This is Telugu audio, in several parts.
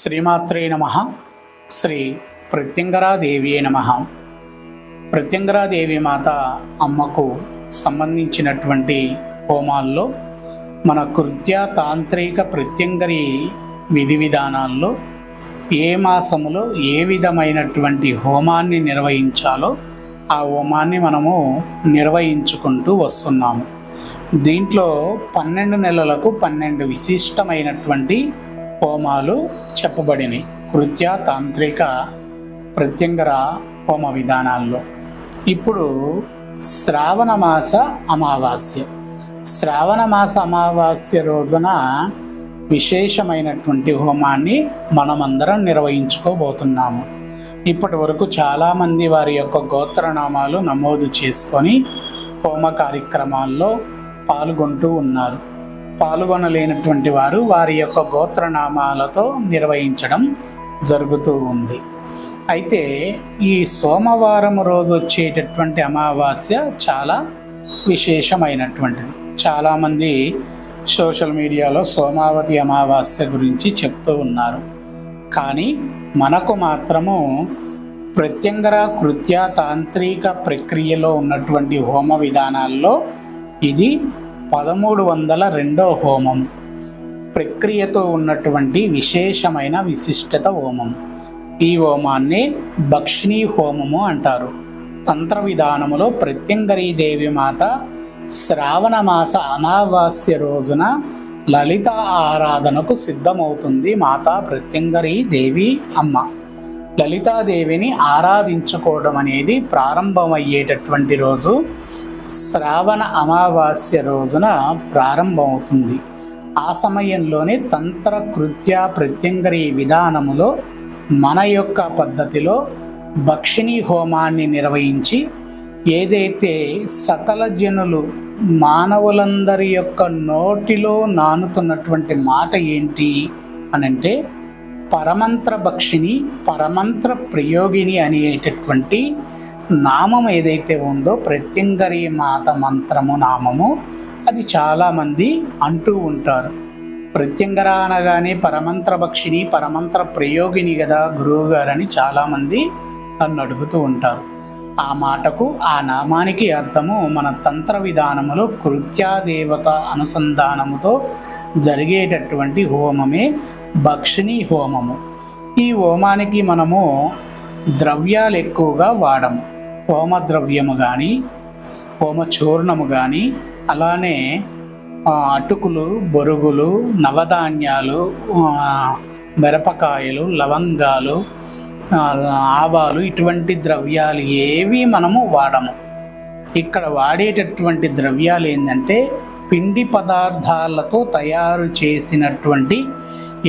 శ్రీమాత్రే నమ. శ్రీ ప్రత్యంగరాదేవి నమ. ప్రత్యంగరాదేవి మాత అమ్మకు సంబంధించినటువంటి హోమాల్లో మన కృత్య తాంత్రిక ప్రత్యంగరి విధి విధానాల్లో ఏ మాసములో ఏ విధమైనటువంటి హోమాన్ని నిర్వహించాలో ఆ హోమాన్ని మనము నిర్వహించుకుంటూ వస్తున్నాము. దీంట్లో పన్నెండు నెలలకు పన్నెండు విశిష్టమైనటువంటి హోమాలు చెప్పబడినాయి కృత్య తాంత్రిక ప్రత్యంగర హోమ విధానాల్లో. ఇప్పుడు శ్రావణ మాస అమావాస్య. శ్రావణ మాస అమావాస్య రోజున విశేషమైనటువంటి హోమాన్ని మనమందరం నిర్వహించుకోబోతున్నాము. ఇప్పటి వరకు చాలామంది వారి యొక్క గోత్రనామాలు నమోదు చేసుకొని హోమ కార్యక్రమాల్లో పాల్గొంటూ ఉన్నారు. పాల్గొనలేనటువంటి వారు వారి యొక్క గోత్రనామాలతో నిర్వహించడం జరుగుతూ ఉంది. అయితే ఈ సోమవారం రోజు వచ్చేటటువంటి అమావాస్య చాలా విశేషమైనటువంటిది. చాలామంది సోషల్ మీడియాలో సోమావతి అమావాస్య గురించి చెప్తూ ఉన్నారు. కానీ మనకు మాత్రము ప్రత్యంగర కృత్య తాంత్రిక ప్రక్రియలో ఉన్నటువంటి హోమ విధానాల్లో ఇది పదమూడు వందల రెండో హోమం. ప్రక్రియతో ఉన్నటువంటి విశేషమైన విశిష్టత హోమం. ఈ హోమాన్ని భక్షిణీ హోమము అంటారు. తంత్ర విధానములో ప్రత్యంగరీ దేవి మాత శ్రావణ మాస అమావాస్య రోజున లలిత ఆరాధనకు సిద్ధమవుతుంది మాతా ప్రత్యంగరీ దేవి అమ్మ. లలితాదేవిని ఆరాధించుకోవడం అనేది ప్రారంభమయ్యేటటువంటి రోజు శ్రావణ అమావాస్య రోజున ప్రారంభమవుతుంది. ఆ సమయంలోనే తంత్ర కృత్య ప్రత్యంగరీ విధానములో మన యొక్క పద్ధతిలో భక్షిణీ హోమాన్ని నిర్వహించి ఏదైతే సకల జనులు మానవులందరి యొక్క నోటిలో నానుతున్నటువంటి మాట ఏంటి అనంటే పరమంత్ర భక్షిణి పరమంత్ర ప్రయోగిని అనేటటువంటి నామం ఏదైతే ఉందో ప్రత్యంగరి మాత మంత్రము నామము అది చాలామంది అంటూ ఉంటారు. ప్రత్యంగర అనగానే పరమంత్ర భక్షిని పరమంత్ర ప్రయోగిని కదా గురువు గారని చాలామంది నన్ను అడుగుతూ ఉంటారు. ఆ మాటకు ఆ నామానికి అర్థము మన తంత్ర విధానములో కృత్యాదేవత అనుసంధానముతో జరిగేటటువంటి హోమమే భక్షిణి హోమము. ఈ హోమానికి మనము ద్రవ్యాలు ఎక్కువగా వాడము. హోమ ద్రవ్యము కానీ హోమ చూర్ణము కానీ అలానే అటుకులు బొరుగులు నవధాన్యాలు మిరపకాయలు లవంగాలు ఆవాలు ఇటువంటి ద్రవ్యాలు ఏవి మనము వాడము. ఇక్కడ వాడేటటువంటి ద్రవ్యాలు ఏంటంటే పిండి పదార్థాలతో తయారు చేసినటువంటి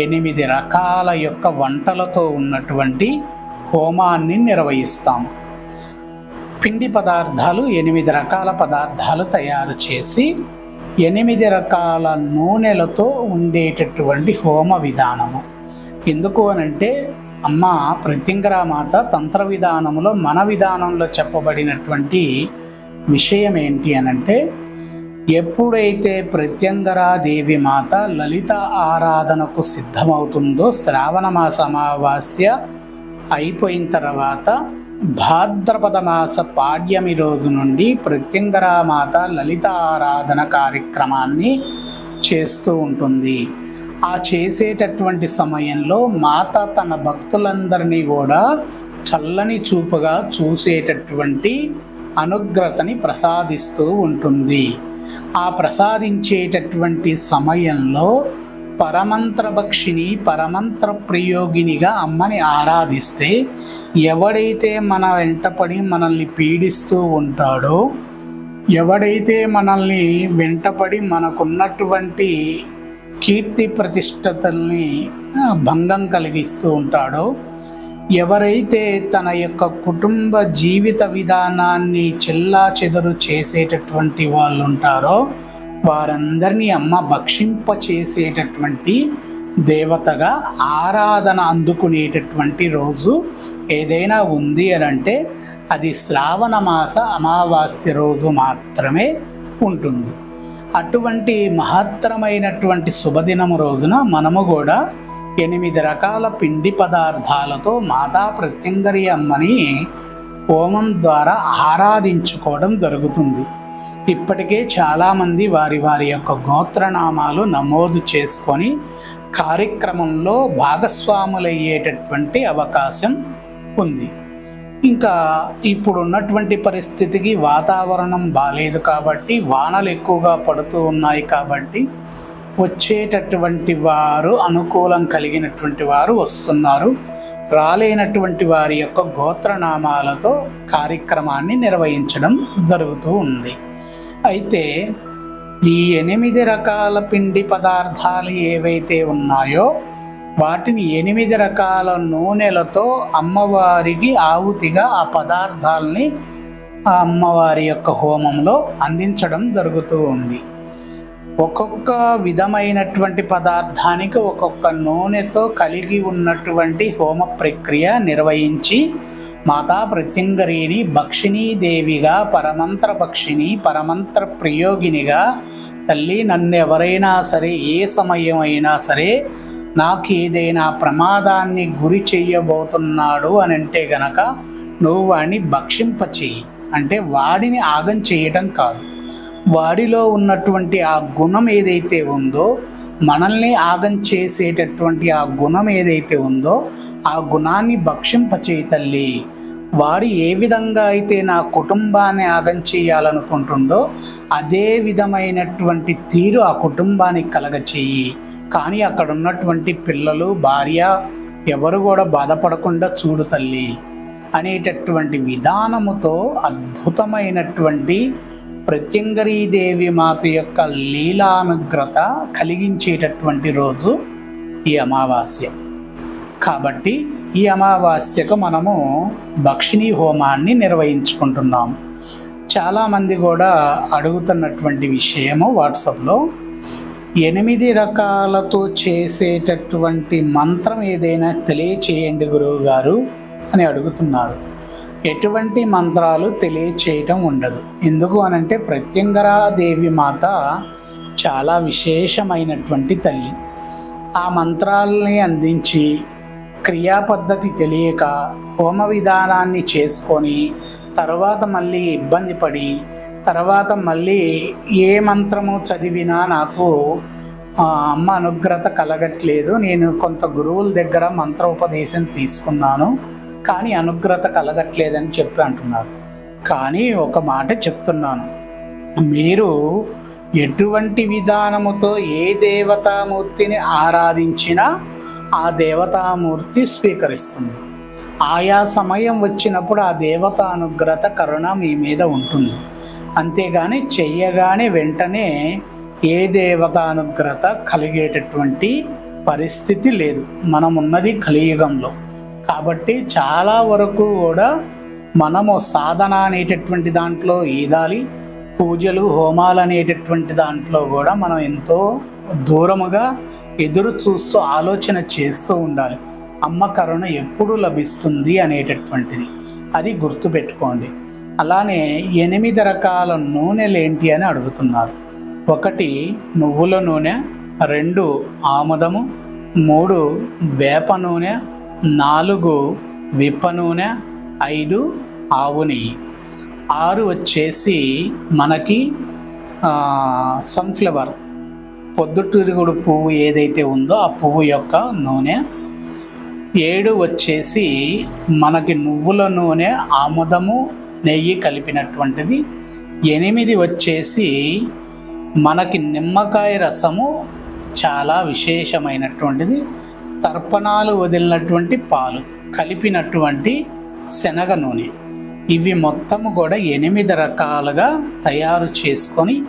ఎనిమిది రకాల యొక్క వంటలతో ఉన్నటువంటి హోమాన్ని నిర్వహిస్తాము. పిండి పదార్థాలు ఎనిమిది రకాల పదార్థాలు తయారు చేసి ఎనిమిది రకాల నూనెలతో ఉండేటటువంటి హోమ విధానము. ఎందుకు అనంటే అమ్మ ప్రత్యంగరామాత తంత్ర విధానములో మన విధానంలో చెప్పబడినటువంటి విషయం ఏంటి అనంటే ఎప్పుడైతే ప్రత్యంగరా దేవి మాత లలిత ఆరాధనకు సిద్ధమవుతుందో శ్రావణ మాస అమావాస్య అయిపోయిన తర్వాత భాద్రపద మాస పాడ్యమి రోజు నుండి ప్రత్యంగరా మాత లలిత ఆరాధన కార్యక్రమాన్ని చేస్తూ ఉంటుంది. ఆ చేసేటటువంటి సమయంలో మాత తన భక్తులందరినీ కూడా చల్లని చూపుగా చూసేటటువంటి అనుగ్రతని ప్రసాదిస్తూ ఉంటుంది. ఆ ప్రసాదించేటటువంటి సమయంలో పరమంత్రభక్షిణి పరమంత్ర ప్రయోగినిగా అమ్మని ఆరాధిస్తే ఎవడైతే మన వెంటపడి మనల్ని పీడిస్తూ ఉంటాడో ఎవడైతే మనల్ని వెంటపడి మనకున్నటువంటి కీర్తి ప్రతిష్టతల్ని భంగం కలిగిస్తూ ఉంటాడో ఎవరైతే తన యొక్క కుటుంబ జీవిత విధానాన్ని చెల్లా చెదరు చేసేటటువంటి వాళ్ళు ఉంటారో వారందరినీ అమ్మ భక్షింప చేసేటటువంటి దేవతగా ఆరాధన అందుకునేటటువంటి రోజు ఏదైనా ఉంది అని అంటే అది శ్రావణ మాస అమావాస్య రోజు మాత్రమే ఉంటుంది. అటువంటి మహత్తరమైనటువంటి శుభదినము రోజున మనము కూడా ఎనిమిది రకాల పిండి పదార్థాలతో మాతా ప్రత్యంగరి అమ్మని హోమం ద్వారా ఆరాధించుకోవడం జరుగుతుంది. ఇప్పటికే చాలామంది వారి వారి యొక్క గోత్రనామాలు నమోదు చేసుకొని కార్యక్రమంలో భాగస్వాములయ్యేటటువంటి అవకాశం ఉంది. ఇంకా ఇప్పుడున్నటువంటి పరిస్థితికి వాతావరణం బాగాలేదు కాబట్టి వానలు ఎక్కువగా పడుతూ ఉన్నాయి కాబట్టి వచ్చేటటువంటి వారు అనుకూలం కలిగినటువంటి వారు వస్తున్నారు. రాలేనటువంటి వారి యొక్క గోత్రనామాలతో కార్యక్రమాన్ని నిర్వహించడం జరుగుతూ ఉంది. అయితే ఈ ఎనిమిది రకాల పిండి పదార్థాలు ఏవైతే ఉన్నాయో వాటిని ఎనిమిది రకాల నూనెలతో అమ్మవారికి ఆవుతిగా ఆ పదార్థాలని ఆ అమ్మవారి యొక్క హోమంలో అందించడం జరుగుతూ ఉంది. ఒక్కొక్క విధమైనటువంటి పదార్థానికి ఒక్కొక్క నూనెతో కలిగి ఉన్నటువంటి హోమ ప్రక్రియ నిర్వహించి మాతా ప్రత్యంగరిని భక్షిణీదేవిగా పరమంత్ర భక్షిణి పరమంత్ర ప్రయోగినిగా తల్లి నన్ను ఎవరైనా సరే ఏ సమయం అయినా సరే నాకు ఏదైనా ప్రమాదాన్ని గురి చెయ్యబోతున్నాడు అని అంటే గనక నువ్వు వాడిని భక్షింపచేయి. అంటే వాడిని ఆగం చేయటం కాదు. వాడిలో ఉన్నటువంటి ఆ గుణం ఏదైతే ఉందో మనల్ని ఆగం చేసేటటువంటి ఆ గుణం ఏదైతే ఉందో ఆ గుణాన్ని భక్షింపచేయి తల్లి వాడు ఏ విధంగా అయితే నా కుటుంబాన్ని ఆగం చేయాలనుకుంటుండో అదే విధమైనటువంటి తీరు ఆ కుటుంబానికి కలగచేయి. కానీ అక్కడ ఉన్నటువంటి పిల్లలు భార్య ఎవరు కూడా బాధపడకుండా చూడు తల్లి. అనేటటువంటి విధానముతో అద్భుతమైనటువంటి ప్రత్యంగరీదేవి మాత యొక్క లీలానుగ్రత కలిగించేటటువంటి రోజు ఈ అమావాస్య. కాబట్టి ఈ అమావాస్యకు మనము భక్షిణీ హోమాన్ని నిర్వహించుకుంటున్నాము చాలామంది కూడా అడుగుతున్నటువంటి విషయము వాట్సాప్లో ఎనిమిది రకాలతో చేసేటటువంటి మంత్రం ఏదైనా తెలియచేయండి గురువు గారు అని అడుగుతున్నారు. ఎటువంటి మంత్రాలు తెలియచేయటం ఉండదు. ఎందుకు అనంటే ప్రత్యంగరాదేవి మాత చాలా విశేషమైనటువంటి తల్లి. ఆ మంత్రాలని అందించి క్రియాపద్ధతి తెలియక హోమ విధానాన్ని చేసుకొని తర్వాత మళ్ళీ ఇబ్బంది పడి తర్వాత మళ్ళీ ఏ మంత్రము చదివినా నాకు అమ్మ అనుగ్రత కలగట్లేదు. నేను కొంత గురువుల దగ్గర మంత్రోపదేశం తీసుకున్నాను. కానీ అనుగ్రత కలగట్లేదని చెప్పి అంటున్నారు. కానీ ఒక మాట చెప్తున్నాను. మీరు ఎటువంటి విధానముతో ఏ దేవతామూర్తిని ఆరాధించినా ఆ దేవతామూర్తి స్వీకరిస్తుంది. ఆయా సమయం వచ్చినప్పుడు ఆ దేవత అనుగ్రత కరుణ మీ మీద ఉంటుంది. అంతేగాని చెయ్యగానే వెంటనే ఏ దేవతానుగ్రత కలిగేటటువంటి పరిస్థితి లేదు. మనం ఉన్నది కలియుగంలో. కాబట్టి చాలా వరకు కూడా మనము సాధన అనేటటువంటి దాంట్లో ఈదాలి పూజలు హోమాలు అనేటటువంటి దాంట్లో కూడా మనం ఎంతో దూరముగా ఎదురు చూస్తూ ఆలోచన చేస్తూ ఉండాలి. అమ్మ కరుణ ఎప్పుడు లభిస్తుంది అనేటటువంటిది. అది గుర్తుపెట్టుకోండి. అలానే ఎనిమిది రకాల నూనెలు ఏంటి అని అడుగుతున్నారు. ఒకటి నువ్వుల నూనె రెండు ఆముదము మూడు వేప నూనె నాలుగు విప్ప నూనె ఐదు ఆవు నెయ్యి. ఆరు వచ్చేసి మనకి సన్ఫ్లవర్. పొద్దుటూరుగుడు పువ్వు ఏదైతే ఉందో ఆ పువ్వు యొక్క నూనె ఏడు వచ్చేసి మనకి నువ్వుల నూనె ఆముదము నెయ్యి కలిపినటువంటిది. ఎనిమిది వచ్చేసి మనకి నిమ్మకాయ రసము చాలా విశేషమైనటువంటిది. తర్పణాలు వదిలినటువంటి పాలు కలిపినటువంటి శనగ నూనె. ఇవి మొత్తము కూడా ఎనిమిది రకాలుగా తయారు చేసుకొని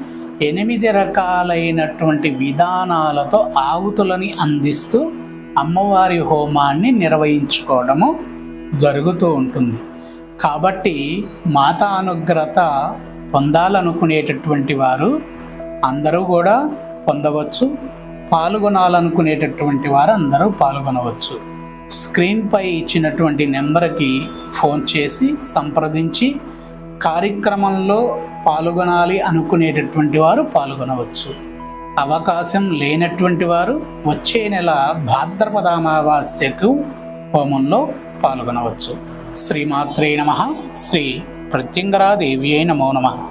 ఎనిమిది రకాలైనటువంటి విధానాలతో ఆవుతులని అందిస్తూ అమ్మవారి హోమాన్ని నిర్వహించుకోవడము జరుగుతూ ఉంటుంది. కాబట్టి మాతా అనుగ్రత పొందాలనుకునేటటువంటి వారు అందరూ కూడా పొందవచ్చు. పాల్గొనాలనుకునేటటువంటి వారు అందరూ పాల్గొనవచ్చు. స్క్రీన్పై ఇచ్చినటువంటి నెంబర్కి ఫోన్ చేసి సంప్రదించి కార్యక్రమంలో పాల్గొనాలి అనుకునేటటువంటి వారు పాల్గొనవచ్చు. అవకాశం లేనటువంటి వారు వచ్చే నెల భాద్రపద అమావాస్యకు హోమంలో పాల్గొనవచ్చు. శ్రీమాత్రే నమ. శ్రీ ప్రత్యంగరాదేవి నమో నమ.